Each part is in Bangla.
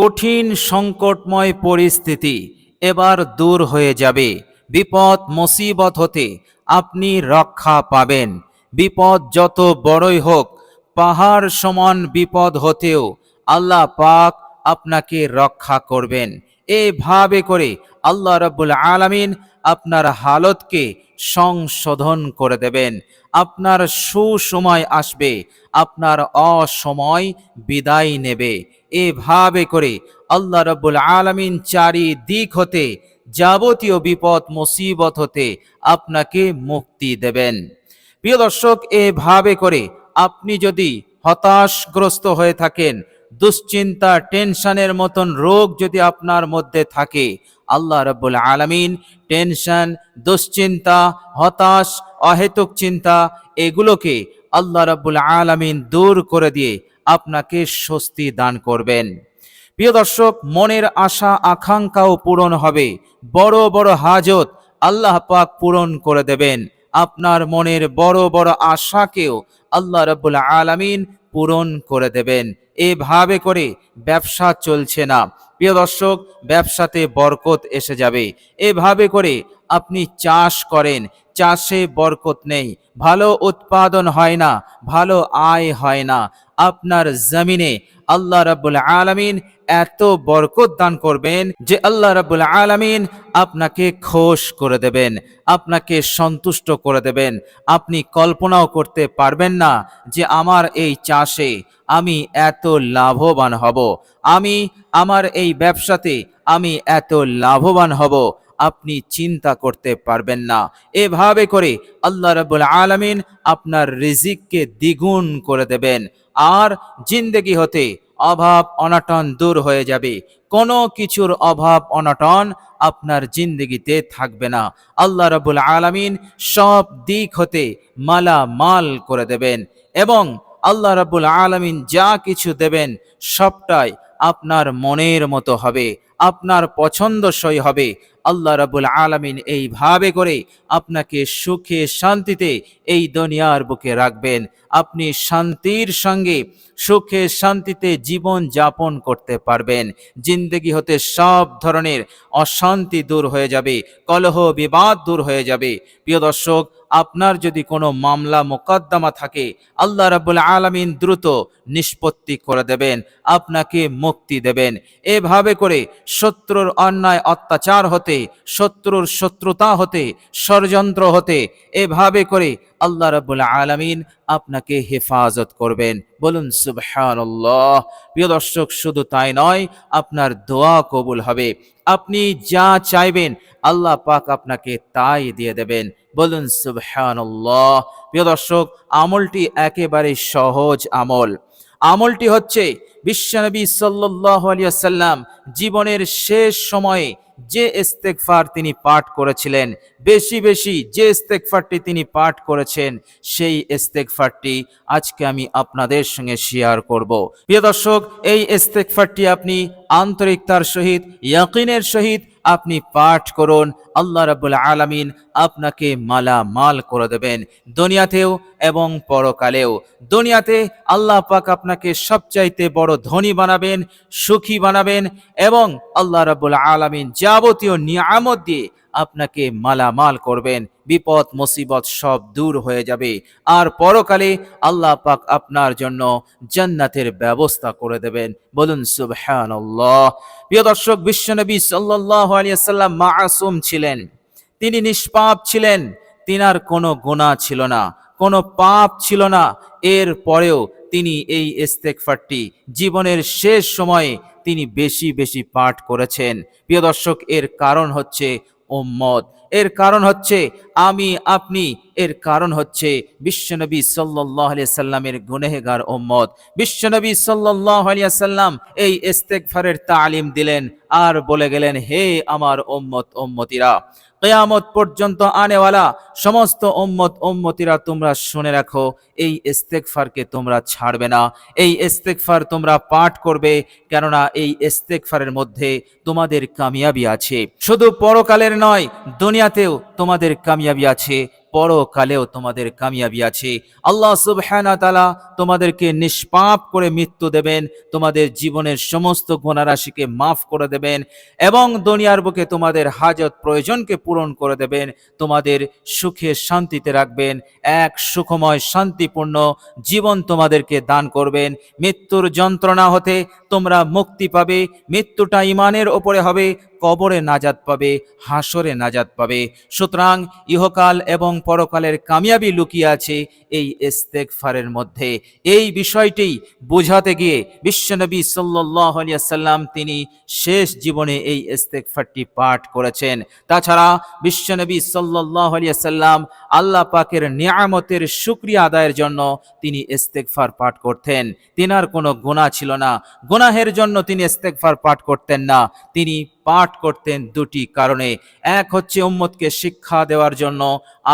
কঠিন সংকটময় পরিস্থিতি এবার দূর হয়ে যাবে। বিপদ মুসিবত হতে আপনি রক্ষা পাবেন। বিপদ যত বড়ই হোক, পাহাড় সমান বিপদ হতেও আল্লাহ পাক আপনাকে রক্ষা করবেন। এভাবে করে আল্লাহ রব্বুল আলামিন আপনার হালতকে সংশোধন করে দেবেন। আপনার সুসময় আসবে, আপনার অসময় বিদায় নেবে। এভাবে করে আল্লাহ রাব্বুল আলামিন চারি দিক হতে যাবতীয় বিপদ, মুসিবত হতে আপনাকে মুক্তি দেবেন। প্রিয় দর্শক, এভাবে করে আপনি যদি হতাশগ্রস্ত হয়ে থাকেন দুশ্চিন্তা, টেনশনের মতন রোগ যদি আপনার মধ্যে থাকে, আল্লাহ রব্বুল আলামিন টেনশন, দুশ্চিন্তা, হতাশ, অহেতুক চিন্তা, এগুলোকে আল্লাহ রব্বুল আলামিন দূর করে দিয়ে আপনাকে স্বস্তি দান করবেন। প্রিয় দর্শক, মনের আশা, আকাঙ্ক্ষাও পূরণ হবে। বড় বড় হাজত আল্লাহ পাক পূরণ করে দেবেন। আপনার মনের বড় বড় আশাকেও আল্লাহ রব্বুল আলামিন পূরণ করে দেবেন। এভাবে করে ব্যবসা চলছে না। প্রিয় দর্শক, ব্যবসাতে বরকত এসে যাবে। এভাবে করে আপনি চাষ করেন চাষে বরকত নেই। ভালো উৎপাদন হয় না, ভালো আয় হয় না। আপনার জমিনে আল্লাহ রাব্বুল আলামিন এত বরকত দান করবেন যে আল্লাহ রাব্বুল আলামিন আপনাকে খোশ করে দেবেন, আপনাকে সন্তুষ্ট করে দেবেন। আপনি কল্পনাও করতে পারবেন না যে আমার এই চাষে আমি এত লাভবান হব। আমি আমার এই ব্যবসাতে আমি এত লাভবান হব। আপনি চিন্তা করতে পারবেন না। এভাবে করে আল্লাহ রাব্বুল আলামিন আপনার রিজিককে দ্বিগুণ করে দেবেন। আর জিন্দেগি হতে অভাব অনটন দূর হয়ে যাবে। কোনো কিছুর অভাব অনটন আপনার জিন্দগিতে থাকবে না। আল্লাহ রাব্বুল আলামিন সব দিক হতে মালা মাল করে দেবেন এবং আল্লাহ রাব্বুল আলামিন যা কিছু দেবেন সবটাই আপনার মনের মতো হবে, আপনার পছন্দসই হবে আল্লাহ রাবুল আলামিন এইভাবে করে আপনাকে সুখে শান্তিতে এই দুনিয়ার বুকে রাখবেন। আপনি শান্তির সঙ্গে সুখে শান্তিতে জীবন যাপন করতে পারবেন। জিন্দগি হতে সব ধরনের অশান্তি দূর হয়ে যাবে, কলহ, বিবাদ দূর হয়ে যাবে। প্রিয় দর্শক, আপনার যদি কোনো মামলা, মোকদ্দমা থাকে, আল্লাহ রাবুল আলামিন দ্রুত নিষ্পত্তি করে দেবেন, আপনাকে মুক্তি দেবেন। এভাবে করে শত্রুর অন্যায় অত্যাচার হতে শত্রুর শত্রুতা হতে, ষড়যন্ত্র হতে, এভাবে করে আল্লাহ রাবুল আলামিন আপনাকে হেফাজত করবেন। বলুন, সুবহানাল্লাহ। প্রিয় দর্শক, শুধু তাই নয়, আপনার দোয়া কবুল হবে। আপনি যা চাইবেন, আল্লাহ পাক আপনাকে তাই দিয়ে দেবেন। বলুন, সুবহানাল্লাহ। প্রিয় দর্শক, আমলটি একেবারে সহজ আমল। আমলটি হচ্ছে বিশ্বনবী সাল্লাল্লাহু আলাইহি সাল্লাম জীবনের শেষ সময়ে যে ইস্তেকফার তিনি পাঠ করেছিলেন, বেশি বেশি যে ইস্তেগফারটি তিনি পাঠ করেছেন, সেই ইস্তেগফারটি আজকে আমি আপনাদের সঙ্গে শেয়ার করব। প্রিয় দর্শক, এই ইস্তেকফারটি আপনি আন্তরিকতার সহিত, ইয়াকিনের সহিত আপনি পাঠ করুন। আল্লাহ রাব্বুল আলামিন আপনাকে মালা মাল করে দেবেন দুনিয়াতেও এবং পরকালেও। দুনিয়াতে আল্লাহ পাক আপনাকে সবচাইতে বড় ধনী বানাবেন, সুখী বানাবেন এবং আল্লাহ রাব্বুল আলামিন যাবতীয় নিয়ামত দিয়ে আপনাকে মালামাল করবেন। বিপদ, মুসিবত সব দূর হয়ে যাবে। আর পরকালে আল্লাহ পাক আপনার জন্য জান্নাতের ব্যবস্থা করে দেবেন। বলুন, সুবহানাল্লাহ। প্রিয় দর্শক, বিশ্বনবী সাল্লাল্লাহু আলাইহি সাল্লাম মাসুম ছিলেন। তিনি নিষ্পাপ ছিলেন, তিনার কোনো গুনাহ ছিল না, কোনো পাপ ছিল না। এর পরেও তিনি এই ইস্তেগফারটি জীবনের শেষ সময়ে তিনি বেশি বেশি পাঠ করেছেন। প্রিয় দর্শক, এর কারণ হচ্ছে উম্মত। এর কারণ হচ্ছে আমি, আপনি, এর কারণ হচ্ছে বিশ্বনবী সাল্লাহ সাল্লামের গুনেহগার উম্মত। বিশ্বনবী সাল্লাহ সাল্লাম এই ইস্তেগফারের তালিম দিলেন। আর বলে গেলেন, হে আমার উম্মত ওম্মতিরা কেয়ামত পর্যন্ত আনেওয়ালা, সমস্ত উম্মত ওম্মতিরা তোমরা শুনে রাখো, এই ইস্তেকফারকে তোমরা ছাড়বে না। এই ইস্তেগফার তোমরা পাঠ করবে, কেননা এই ইস্তেকফারের মধ্যে তোমাদের কামিয়াবি আছে। শুধু পরকালের নয়, দুনিয়াতেও তোমাদের কামিয়াবি আছে। পরকালেও তোমাদের কামিয়াবি আছে। আল্লাহ সুবহানা তালা তোমাদেরকে নিষ্পাপ করে মৃত্যু দেবেন, তোমাদের জীবনের সমস্ত গুণারাশিকে মাফ করে দেবেন এবং দুনিয়ার বুকে তোমাদের হাজত প্রয়োজনকে পূরণ করে দেবেন, তোমাদের সুখে শান্তিতে রাখবেন, এক সুখময়, শান্তিপূর্ণ জীবন তোমাদেরকে দান করবেন। মৃত্যুর যন্ত্রণা হতে তোমরা মুক্তি পাবে, মৃত্যুটা ইমানের ওপরে হবে কবরে নাজাত পাবে, হাসরে নাজাত পাবে। সুতরাং ইহকাল এবং পরকালের কামিয়াবি লুকিয়ে আছে এই ইস্তেগফারের মধ্যে। এই বিষয়টি বোঝাতে গিয়ে বিশ্বনবী সাল্লাল্লাহু আলাইহি সাল্লাম তিনি শেষ জীবনে এই ইস্তেগফারটি পাঠ করেছেন। তাছাড়া বিশ্বনবী সাল্লাল্লাহু আলাইহি সাল্লাম আল্লাহ পাকের নিয়ামতের শুকরিয়া আদায়ের জন্য তিনি ইস্তেগফার পাঠ করতেন। তিনার কোনো গোনা ছিল না। গুনাহের জন্য তিনি ইস্তেগফার পাঠ করতেন না। তিনি পাঠ করতেন দুটি কারণে। এক হচ্ছে উম্মতকে শিক্ষা দেওয়ার জন্য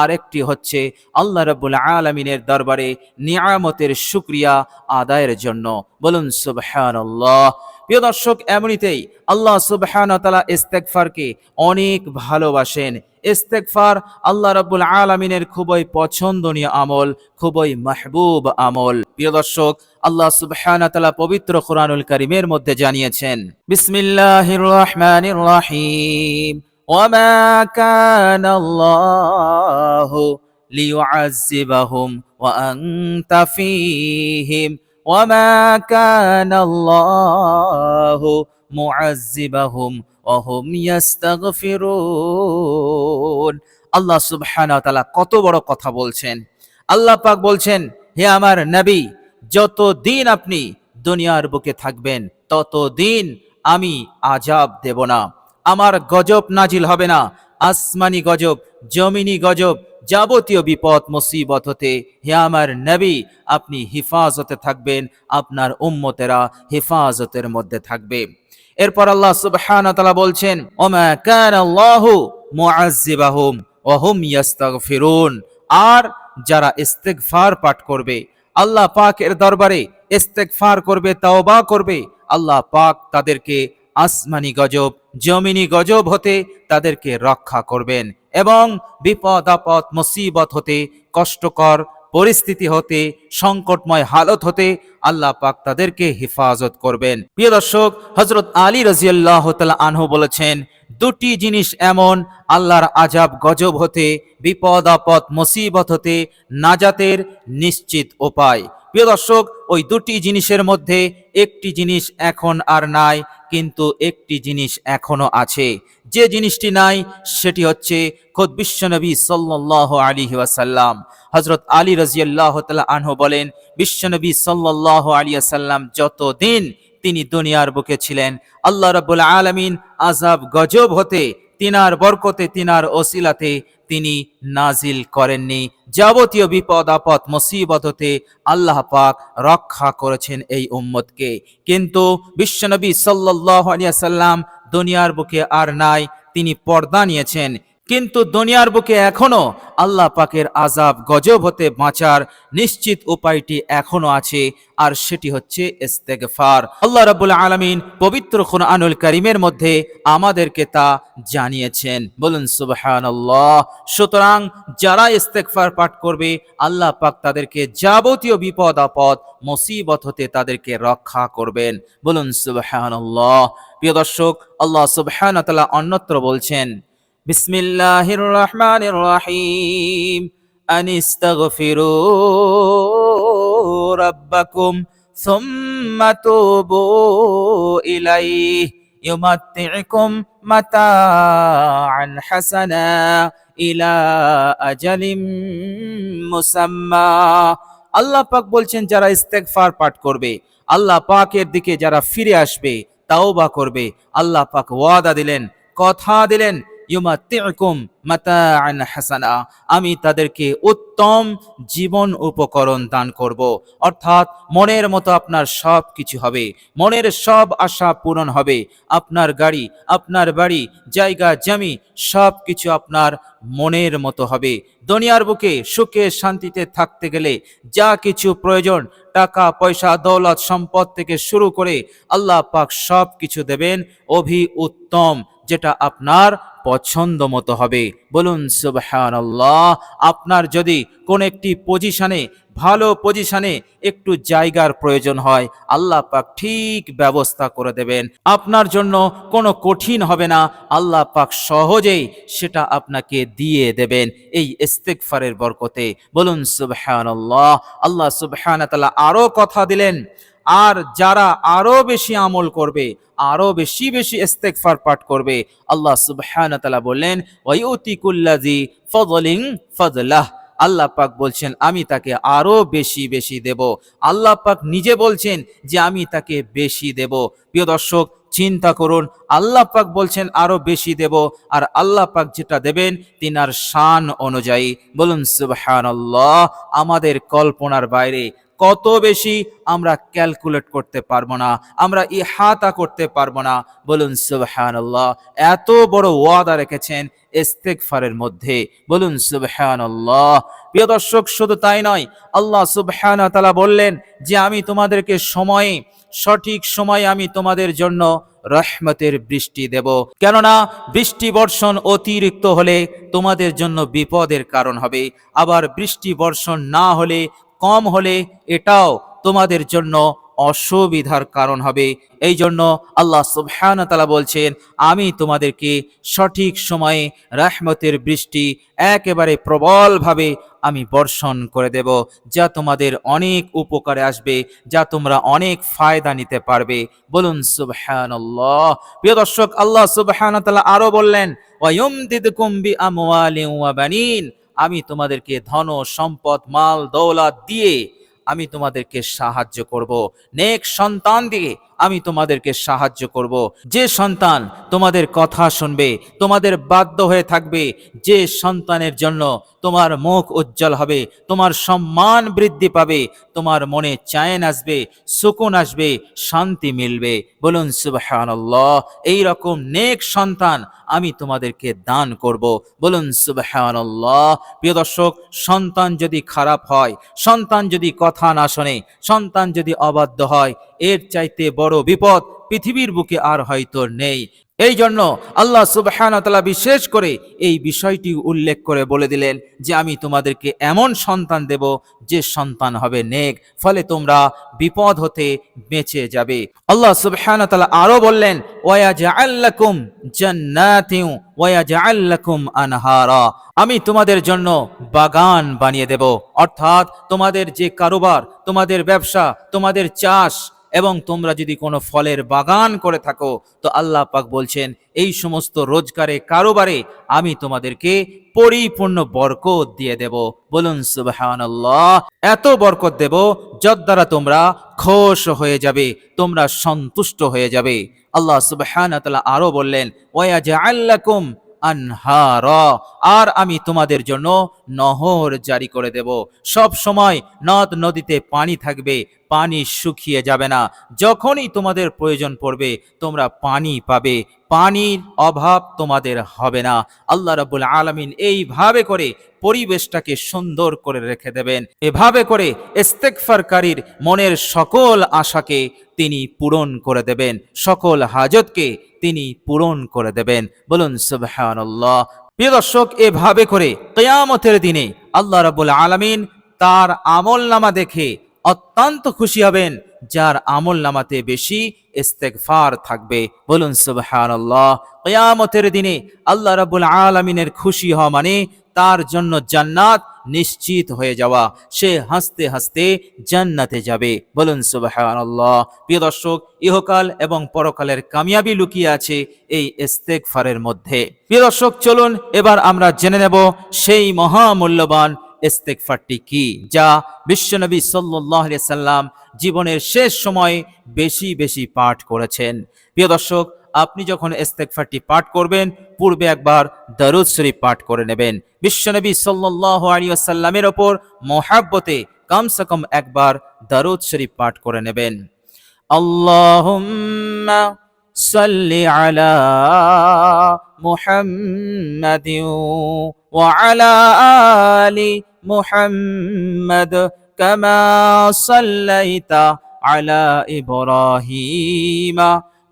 আর একটি হচ্ছে আল্লাহ রাব্বুল আলমিনের দরবারে নিয়ামতের শুকরিয়া আদায়ের জন্য। বলুন সুবহানাল্লাহ। প্রিয় দর্শক, এমনিতেই আল্লাহ ওয়া তাআলা অনেক ভালোবাসেন। ইস্তেগফার আল্লাহ রাব্বুল আলামিনের খুবই পছন্দনীয় আমল, খুবই মাহবুব আমল। প্রিয় দর্শক, আল্লাহ সুবহানাহু ওয়া পবিত্র কোরআনুল করিমের মধ্যে জানিয়েছেন, বিসমিল্লাহির রহমানির রহিম, ওয়ামা কানা আল্লাহু লিয়ুআযিবাহুম ওয়া আনতা কানা আল্লাহু মুআযিবাহুম ওয়া হুম ইস্তাগফিরুন আল্লাহ সুবহানাহু তাআলা কত বড় কথা বলছেন। আল্লাহ পাক বলছেন, হে আমার নবী যত দিন আপনি দুনিয়ার বুকে থাকবেন তত দিন আমি আজাব দেব না। আমার গজব নাজিল হবে না। আসমানি গজব, জমিনি গজব যাবতীয় বিপদ, মুসিবত হতে হে আমার নবী, আপনি হিফাজতে থাকবেন, আপনার উম্মতেরা হেফাজতের মধ্যে থাকবে। এরপর আল্লাহ সুবহানাহু বলছেন, ওমা কানা আল্লাহু মুআযিবাহুম ওয়া হুম ইস্তাগফিরুন আর যারা ইস্তেগফার পাঠ করবে, আল্লাহ পাকের দরবারে ইস্তেগফার করবে, তাওবা করবে, আল্লাহ পাক তাদেরকে আসমানি গজব, জমিনি গজব হতে তাদেরকে রক্ষা করবেন এবং বিপদ, আপদ, মুসিবত হতে, কষ্টকর পরিস্থিতি হতে, সংকটময় হালত হতে আল্লাহ পাক তাদেরকে হেফাজত করবেন। প্রিয় দর্শক হজরত আলী রাজিয়াল্লাহ আনহু বলেছেন, দুটি জিনিস এমন, আল্লাহর আজাব গজব হতে, বিপদ, আপদ, মুসিবত হতে নাজাতের নিশ্চিত উপায়। প্রিয় দর্শক, ওই দুটি জিনিসের মধ্যে একটি জিনিস এখন আর নাই কিন্তু একটি জিনিস এখনও আছে। যে জিনিসটি নাই, সেটি হচ্ছে খোদ বিশ্বনবী সাল্লাহ আলী ওয়াসাল্লাম। হজরত আলী রাজিয়াল্লাহ তালা আনহু বলেন বিশ্বনবী সাল্লাহ আলী আসাল্লাম যতদিন তিনি দুনিয়ার বুকে ছিলেন, আল্লাহ রাব্বুল আলমিন আজাব গজব হতে, তিনার বরকতে, তিনার ওসিলাতে তিনি নাজিল করেননি। যাবতীয় বিপদ, আপদ, মুসিবত হতে আল্লাহ পাক রক্ষা করেছেন এই উম্মতকে। কিন্তু বিশ্বনবী সাল্লাহ আলিয়া সাল্লাম দুনিয়ার বুকে আর নাই, তিনি পর্দা নিয়েছেন। কিন্তু দুনিয়ার বুকে এখনও আল্লাহ পাকের আজাব গজব হতে বাঁচার নিশ্চিত উপায়টি এখনও আছে, আর সেটি হচ্ছে ইস্তেগফার। আল্লাহ রাব্বুল আলামিন পবিত্র কোরআনুল কারীমের মধ্যে আমাদেরকে তা জানিয়েছেন। বলুন, সুবহানাল্লাহ। সুতরাং যারা ইস্তেগফার পাঠ করবে, আল্লাহ পাক তাদেরকে যাবতীয় বিপদ, আপদ, মুসিবত হতে তাদেরকে রক্ষা করবেন। বলুন, সুবহানাল্লাহ। প্রিয় দর্শক, আল্লাহ সুবহানাহু তাআলা অন্যত্র বলছেন বিসমিল্লাহির রহমানির রহিম আন ইস্তাগফিরু রাব্বাকুম সুম্মা তুবু ইলাইহি ইউমাত্তি'কুম মাতাআন হাসানা ইলা আজালিম মুসাম্মা। আল্লাহ পাক বলছেন, যারা ইস্তেগফার পাঠ করবে, আল্লাহ পাকের দিকে যারা ফিরে আসবে তাও বা করবে, আল্লাহ পাক ওয়াদা দিলেন, কথা দিলেন হাসানা। আমি তাদেরকে উত্তম জীবন উপকরণ দান করব। অর্থাৎ মনের মতো আপনার সব কিছু হবে। মনের সব আশা পূরণ হবে। আপনার গাড়ি, আপনার বাড়ি, জায়গা, জমি, সব কিছু আপনার মনের মতো হবে। দুনিয়ার বুকে সুখে শান্তিতে থাকতে গেলে যা কিছু প্রয়োজন, টাকা, পয়সা, দৌলত, সম্পদ থেকে শুরু করে আল্লাহ পাক সব কিছু দেবেন। অভি উত্তম। যেটা আপনার পছন্দ মতো হবে। বলুন, সুবহানাল্লাহ, আপনার যদি কোন একটি পজিশনে ভালো পজিশনে একটু জায়গার প্রয়োজন হয়, আল্লাহ পাক ঠিক ব্যবস্থা করে দেবেন। আপনার জন্য কোনো কঠিন হবে না, আল্লাহ পাক সহজেই সেটা আপনাকে দিয়ে দেবেন এই ইস্তেগফারের বরকতে। বলুন, সুবহানাল্লাহ, আল্লাহ সুবহানাহু তাআলা আরও কথা দিলেন আর যারা আরও বেশি আমল করবে, আরও বেশি বেশি ইস্তেগফার পাঠ করবে, আল্লাহ সুবহানাহু তাআলা বললেন ওয়ায়ুতি কুল্লাজি ফদলাহ। আল্লাহ পাক বলছেন, আমি তাকে আরও বেশি বেশি দেব। আল্লাহ পাক নিজে বলছেন যে, আমি তাকে বেশি দেব। প্রিয় দর্শক, চিন্তা করুন, আল্লাহ পাক বলছেন, আরও বেশি দেব। আর আল্লাহ পাক যেটা দেবেন, তিনার শান অনুযায়ী। বলুন, সুবহানাল্লাহ, আমাদের কল্পনার বাইরে কত বেশি আমরা ক্যালকুলেট করতে পারব না, আমরা ইহাতা করতে পারব না। বলুন, সুবহানাল্লাহ, এত বড় ওয়াদা রেখেছেন ইস্তেগফারের মধ্যে। বলুন, সুবহানাল্লাহ। প্রিয় দর্শক, শুধু তাই নয়, আল্লাহ সুবহানাহু তাআলা বললেন যে, আমি তোমাদেরকে সময়ে, সঠিক সময়ে আমি তোমাদের জন্য রহমতের বৃষ্টি দেব। কেননা, বৃষ্টি বর্ষণ অতিরিক্ত হলে তোমাদের জন্য বিপদের কারণ হবে। আবার বৃষ্টি বর্ষণ না হলে কম হলে এটাও তোমাদের জন্য অসুবিধার কারণ হবে। এই জন্য আল্লাহ সুবহান তালা বলছেন, আমি তোমাদেরকে সঠিক সময়ে রাহমতের বৃষ্টি একেবারে প্রবলভাবে আমি বর্ষণ করে দেব, যা তোমাদের অনেক উপকারে আসবে, যা তোমরা অনেক ফায়দা নিতে পারবে। বলুন সুবহানাল্লাহ। প্রিয় দর্শক, আল্লাহ সুবহান তালা আরও বললেন ওয়ায়ুমদিদকুম বিআমওয়ালিন ওয়া বানিন। আমি তোমাদেরকে ধন সম্পদ মাল দৌলত দিয়ে আমি তোমাদেরকে সাহায্য করব। নেক সন্তান দিয়ে আমি তোমাদেরকে সাহায্য করব। যে সন্তান তোমাদের কথা শুনবে, তোমাদের বাধ্য হয়ে থাকবে, যে সন্তানের জন্য তোমার মুখ উজ্জ্বল হবে, তোমার সম্মান বৃদ্ধি পাবে, তোমার মনে চায়ন আসবে, সুকুন আসবে, শান্তি মিলবে। বলুন, সুবহানাল্লাহ এই রকম নেক সন্তান আমি তোমাদেরকে দান করব। বলুন, সুবহানাল্লাহ। প্রিয় দর্শক, সন্তান যদি খারাপ হয়, সন্তান যদি কথা না শোনে, সন্তান যদি অবাধ্য হয় এর চাইতে বড় বিপদ পৃথিবীর বুকে আর হয়তো নেই। এই জন্য আল্লাহ সুবহানাহু বিশেষ করে এই বিষয়টি উল্লেখ করে বলে দিলেন যে, আমি তোমাদেরকে এমন সন্তান দেব যে সন্তান হবে নেক, ফলে তোমরা বিপদ হতে বেঁচে যাবে। আল্লাহ সুবহানাহু তাআলা আরও বললেন ওয়া জাআল্লাকুম জান্নাতিন ওয়া জাআল্লাকুম আনহারা। আমি তোমাদের জন্য বাগান বানিয়ে দেব। অর্থাৎ তোমাদের যে কারোবার, তোমাদের ব্যবসা, তোমাদের চাষ এবং তোমরা যদি কোনো ফলের বাগান করে থাকো, তো আল্লাহ পাক বলছেন, এই সমস্ত রোজগারে কারোবারে আমি তোমাদেরকে পরিপূর্ণ বরকত দিয়ে দেব। বলুন, সুবহানাল্লাহ। এত বরকত দেব যদ দ্বারা তোমরা খোশ হয়ে যাবে, তোমরা সন্তুষ্ট হয়ে যাবে। আল্লাহ সুবহানাহু তাআলা আরও বললেন, ওয়া জাআল্লাকুম আনহারা। আর আমি তোমাদের জন্য নহর জারি করে দেব। সব সময় নদ নদীতে পানি থাকবে, পানি শুকিয়ে যাবে না। যখনই তোমাদের প্রয়োজন পড়বে, তোমরা পানি পাবে। পানির অভাব তোমাদের হবে না। আল্লাহ রাব্বুল আলামিন এইভাবে করে পরিবেশটাকে সুন্দর করে রেখে দেবেন। এভাবে করে ইস্তেগফারকারীর মনের সকল আশাকে তিনি পূরণ করে দেবেন। সকল হাজতকে তিনি পূরণ করে দেবেন। বলুন, সুবহানাল্লাহ। প্রিয় দর্শক, এভাবে করে কেয়ামতের দিনে আল্লাহ রবুল আলমিন তার আমল নামা দেখে অত্যন্ত খুশি হবেন, যার আমল নামাতে বেশি ইস্তেকফার থাকবে। বলুন সুবাহ কেয়ামতের দিনে আল্লাহ রবুল আলমিনের খুশি হওয়া মানে তার জন্য জান্নাত নিশ্চিত হয়ে যাওয়া। সে হাসতে হাসতে জান্নাতে যাবে। বলুন, সুবহানাল্লাহ। প্রিয় দর্শক, ইহকাল এবং পরকালের কামিয়াবি লুকিয়ে আছে এই ইস্তেগফারের মধ্যে। প্রিয় দর্শক, চলুন এবার আমরা জেনে নেব সেই মহামূল্যবান ইস্তেগফারটি কি, যা বিশ্বনবী আলাইহি সাল্লাম জীবনের শেষ সময়ে বেশি বেশি পাঠ করেছেন। প্রিয় দর্শক আপনি যখন ইস্তেগফারটি পাঠ করবেন, পূর্বে একবার দারুদ শরীফ পাঠ করে নেবেন। বিশ্বনবী সাল্লাল্লাহু আলাইহি ওয়াসাল্লামের ওপর মহাব্বতে কমসে কম একবার দারুদ শরীফ পাঠ করে নেবেন। আল্লাহুম্মা সাল্লি আলা ওয়া আলা আলি মুহাম্মাদ কামা সাল্লাইতা আলা ইব্রাহিমা।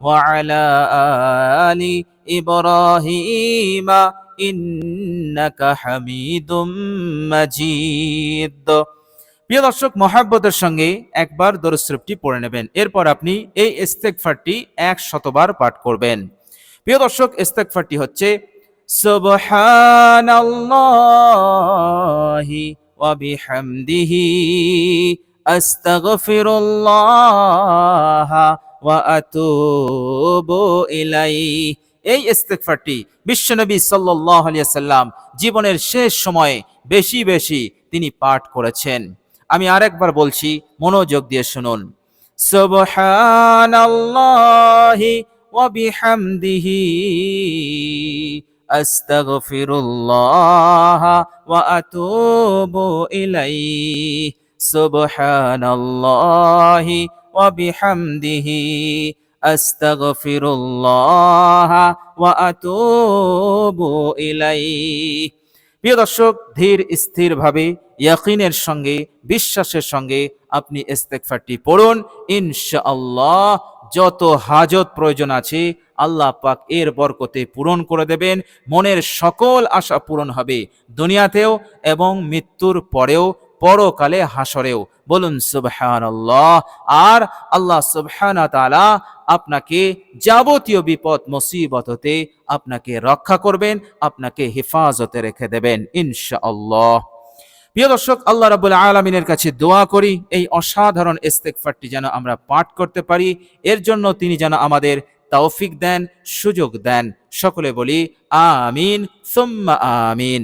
وعلى آل إبراهيم إنك حميد مجيد প্রিয় দর্শক মহাব্বতের সঙ্গে একবার দরস্রবটি পড়ে নেবেন এরপর আপনি এই ইস্তেকফারটি এক শতবার পাঠ করবেন প্রিয় দর্শক ইস্তেকফারটি হচ্ছে সুবহানাল্লাহি ওয়া বিহামদিহি আস্তাগফিরুল্লাহ ওয়া আতুবু ইলাইহি এই ইস্তেগফারটি বিশ্বনবী আলাইহি সাল্লাম জীবনের শেষ সময়ে বেশি বেশি তিনি পাঠ করেছেন। আমি আরেকবার বলছি, মনোযোগ দিয়ে শুনুন। ওয়া সুবহানাল্লাহি বিহামদিহি আস্তাগফিরুল্লাহ ওয়া আতুবু ইলাইহি প্রিয় দর্শক, ধীর স্থিরভাবে, ইয়াকিনের সঙ্গে, বিশ্বাসের সঙ্গে আপনি ইস্তেগফারটি পড়ুন। ইনশাআল্লাহ, যত হাজত প্রয়োজন আছে, আল্লাহ পাক এর বরকতে পূরণ করে দেবেন। মনের সকল আশা পূরণ হবে দুনিয়াতেও এবং মৃত্যুর পরেও। পরকালে হাসরেও। বলুন, সুবহানাল্লাহ। আর আল্লাহ সুবহানা আপনাকে যাবতীয় বিপদ, মুসিবত হতে আপনাকে রক্ষা করবেন, আপনাকে হেফাজতে রেখে দেবেন, ইনশাআল্লাহ। প্রিয় দর্শক, আল্লাহ রাবুল আলমিনের কাছে দোয়া করি, এই অসাধারণ ইস্তেকফারটি যেন আমরা পাঠ করতে পারি, এর জন্য তিনি যেন আমাদের তৌফিক দেন, সুযোগ দেন। সকলে বলি, আমিন, সুম্মা আমিন।